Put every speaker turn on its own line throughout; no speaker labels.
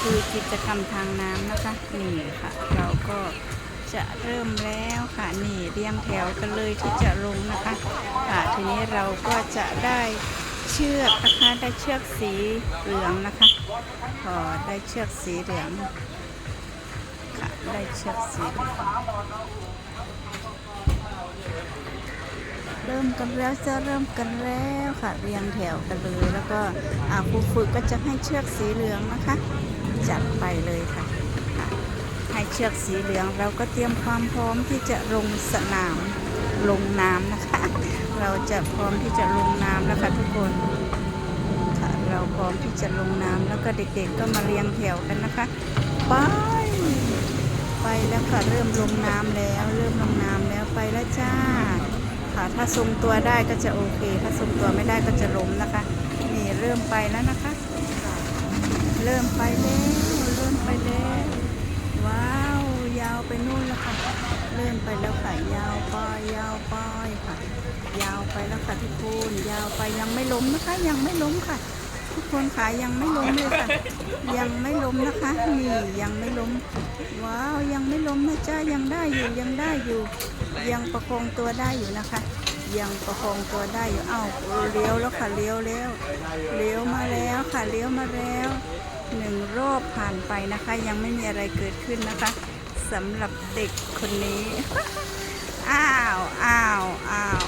คือกิจกรรมทางน้ำนะคะ นี่ค่ะ เราก็จะเริ่มแล้วค่ะ นี่เรียงแถวกันเลยที่จะลงนะคะ ค่ะ ทีนี้เราก็จะได้เชือกนะคะได้เชือกสีเหลืองนะคะพอได้เชือกสีเหลืองค่ะ ได้เชือกสีเหลือง เริ่มกันแล้วจะเริ่มกันแล้วค่ะเรียงแถวกันเลย แล้วก็ครูฝึกก็จะให้เชือกสีเหลืองนะคะ จัดไปเลยค่ะให้เชือกสีเหลืองเราก็เตรียมความพร้อมที่จะลงสนามลงน้ำนะคะ เราจะพร้อมที่จะลงน้ำแล้วค่ะทุกคนค่ะเราพร้อมที่จะลงน้ำแล้วก็เด็กๆก็มาเรียงแถวกันนะคะไปไปแล้วค่ะเริ่มลงน้ำแล้ว เริ่มลงน้ำแล้วไปแล้วจ้า ถ้าทรงตัวได้ก็จะโอเค ถ้าทรงตัวไม่ได้ก็จะล้มนะคะ นี่เริ่มไปแล้วนะคะ เริ่มไปแล้วเริ่มไปแล้วว้าวยาวไปนู่นแล้วค่ะ เริ่มไปแล้วค่ะยาวไปยาวไปค่ะ ยาวไปแล้วค่ะทุกคนยาวไปยังไม่ล้มนะคะ ยังไม่ล้มค่ะ ทุกคนขายังไม่ล้มเลยค่ะ ยังไม่ล้มนะคะนี่ยังไม่ล้ม ว้าวยังไม่ล้มนะจ้ายังได้อยู่ยังได้อยู่ยังประคองตัวได้อยู่นะคะ ยังประคองตัวได้อยู่เอ้าเลี้ยวแล้วค่ะเลี้ยวแล้วเลี้ยวมาแล้วค่ะเลี้ยวมาแล้วหนึ่งรอบผ่านไปนะคะ ยังไม่มีอะไรเกิดขึ้นนะคะสำหรับเด็กคนนี้อ้าวอ้าวอ้าว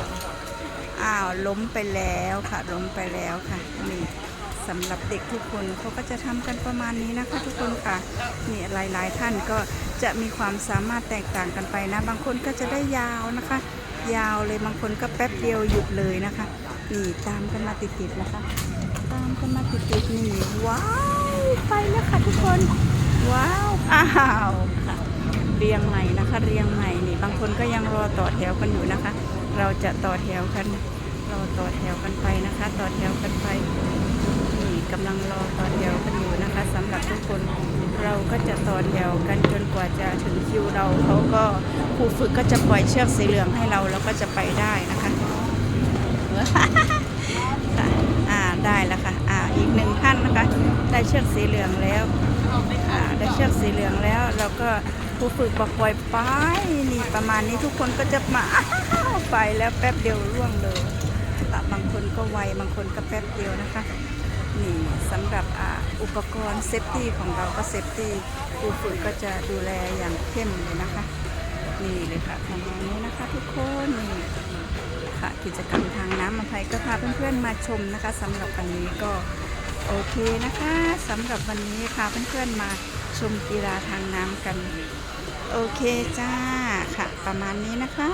อ้าวล้มไปแล้วค่ะล้มไปแล้วค่ะนี่สำหรับเด็กทุกคนเขาก็จะทำกันประมาณนี้นะคะทุกคนค่ะนี่หลายๆท่านก็จะมีความสามารถแตกต่างกันไปนะ บางคนก็จะได้ยาวนะคะ ยาวเลยบางคนก็แป๊บเดียวหยุดเลยนะคะ นี่ตามกันมาติดๆนะคะ ตามกันมาติดๆนี่ว้าวไปแล้วค่ะทุกคน ว้าวอ้าวค่ะเรียงใหม่นะคะ เรียงใหม่นี่บางคนก็ยังรอต่อแถวกันอยู่นะคะ เราจะต่อแถวกันรอต่อแถวกันไปนะคะ ต่อแถวกันไปนี่กำลังรอต่อแถวกันอยู่นะคะสำหรับทุกคน เราก็จะต่อแถวกันจนกว่าจะถึงคิวเราเขาก็ครูฝึกก็จะปล่อยเชือกสีเหลืองให้เราแล้วก็จะไปได้นะคะค่ะอ่าได้แล้วค่ะอ่าอีกหนึ่งท่านนะคะ ได้เชือกสีเหลืองแล้วอ่าได้เชือกสีเหลืองแล้วแล้วก็ครูฝึกบอกปล่อยไปนี่ประมาณนี้ทุกคนก็จะมาไปแล้วแป๊บเดียวร่วงเลยค่บางคนก็ไวบางคนก็แป๊บเดียวนะคะนี่สำหรับอ่า อุปกรณ์เซฟตี้ของเราก็เซฟตี้ครูฝึกก็จะดูแลอย่างเข้มเลยนะคะ นี่เลยค่ะประมาณนี้นะคะ ทุกคนนี่ค่ะกิจกรรมทางน้ำมาไทยก็พาเพื่อนๆมาชมนะคะสำหรับวันนี้ก็โอเคนะคะสำหรับวันนี้พาเพื่อนๆมาชมกีฬาทางน้ำกัน โอเคจ้าค่ะ ประมาณนี้นะคะ